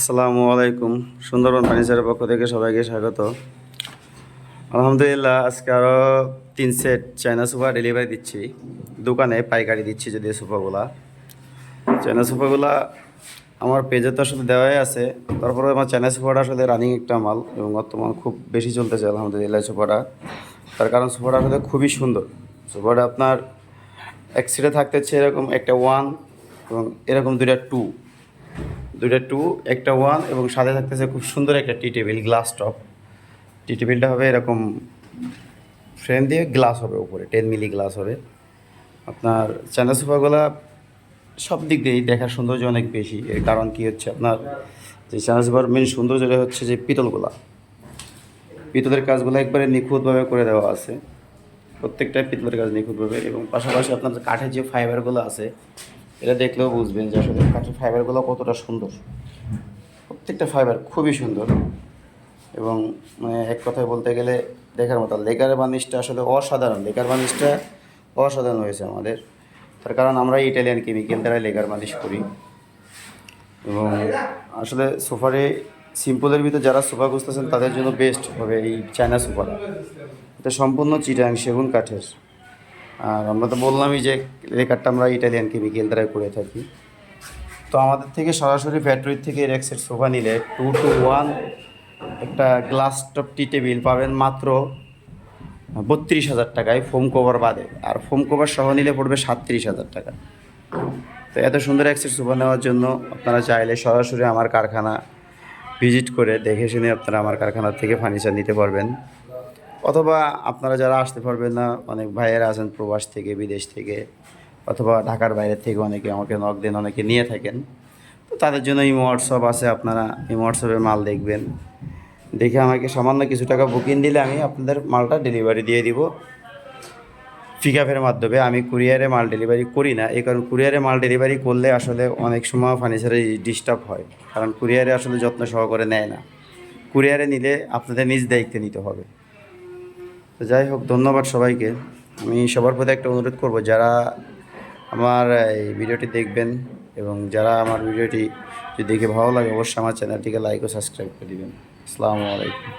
আসসালামু আলাইকুম। সুন্দরবন ফার্নিচারের পক্ষ থেকে সবাইকে স্বাগত। আলহামদুলিল্লাহ, আজকে আরও তিন সেট চায়না সোফা ডেলিভারি দিচ্ছি। দোকানে পাইকারি দিচ্ছি যদি সোফাগুলা। চায়না সোফাগুলা আমার পেজে তো আসলে দেওয়াই আছে। তারপরে আমার চায়না সোফাটা আসলে রানিং একটা মাল এবং বর্তমান খুব বেশি চলতেছে আলহামদুলিল্লাহ সোফাটা। তার কারণ সোফাটা আসলে খুবই সুন্দর। সোফাটা আপনার এক সিটে থাকতেছে এরকম একটা ওয়ান এবং এরকম দুইটা টু দুইটা টু একটা ওয়ান এবং সাথে থাকতেছে খুব সুন্দর একটা tea table glass top tea টেবিলটা হবে এরকম ফ্রেম দিয়ে গ্লাস হবে উপরে টেন মিলি গ্লাস হবে। আপনার চায়না সোফাগুলা সব দিক দিয়েই দেখার সৌন্দর্য অনেক বেশি। এর কারণ কি হচ্ছে আপনার, যে চায়না সোফার মেন সৌন্দর্যটা হচ্ছে যে পিতলগুলা। পিতলের কাজগুলো একবারে নিখুঁতভাবে করে দেওয়া আছে। প্রত্যেকটা পিতলের কাজ নিখুঁতভাবে এবং পাশাপাশি আপনার কাঠের যে ফাইবারগুলো আছে এটা দেখলেও বুঝবেন যে আসলে কাঠের ফাইবারগুলো কতটা সুন্দর। প্রত্যেকটা ফাইবার খুবই সুন্দর। এবং মানে এক কথায় বলতে গেলে দেখার মতো লেকার বার্নিশটা আসলে অসাধারণ। লেকার বার্নিশটা অসাধারণ হয়েছে আমাদের। তার কারণ আমরা ইটালিয়ান কেমিক্যাল দ্বারা লেকার বার্নিশ করি। এবং আসলে সোফারে সিম্পলের ভিতরে যারা সোফা খুঁজতেছেন তাদের জন্য বেস্ট হবে এই চায়না সোফাটা এটা সম্পূর্ণ চিটাং সেগুন কাঠের। আর আমরা তো বললামই যে লেকারটা আমরা ইটালিয়ান কেমিক্যাল দ্বারা করে থাকি। তো আমাদের থেকে সরাসরি ফ্যাক্টরি থেকে সেট সোফা নিলে টু টু ওয়ান একটা গ্লাস টপ টি টেবিল পাবেন মাত্র বত্রিশ হাজার টাকায় ফোম কভার বাদে। আর ফোম কভার সহ নিলে পড়বে সাতত্রিশ হাজার টাকা। তো এত সুন্দর সেট সোফা নেওয়ার জন্য আপনারা চাইলে সরাসরি আমার কারখানা ভিজিট করে দেখে শুনে আপনারা আমার কারখানা থেকে ফার্নিচার নিতে পারবেন। অথবা আপনারা যারা আসতে পারবেন না, অনেক ভাইয়েরা আছেন প্রবাস থেকে, বিদেশ থেকে, অথবা ঢাকার বাইরে থেকে অনেকে আমাকে নক দেন, অনেকে নিয়ে থাকেন। তো তাদের জন্য এই হোয়াটসঅ্যাপ আছে, আপনারা এই হোয়াটসঅ্যাপে মাল দেখবেন। দেখে আমাকে সামান্য কিছু টাকা বুকিং দিলে আমি আপনাদের মালটা ডেলিভারি দিয়ে দিব। পিকআপের মাধ্যমে আমি কুরিয়ারে মাল ডেলিভারি করি না, এই কারণ কুরিয়ারে মাল ডেলিভারি করলে আসলে অনেক সময় ফার্নিচারে ডিস্টার্ব হয়, কারণ কুরিয়ারে আসলে যত্ন সহকারে নেয় না। কুরিয়ারে নিলে আপনাদের নিজ দায়িত্বে নিতে হবে। তো যাই হোক, ধন্যবাদ সবাইকে। আমি সবার প্রতি একটা অনুরোধ করব, যারা আমার এই ভিডিওটি দেখবেন এবং যারা আমার ভিডিওটি যদি দেখে ভালো লাগে, অবশ্যই আমার চ্যানেলটিকে লাইক ও সাবস্ক্রাইব করে দেবেন। আসসালামু আলাইকুম।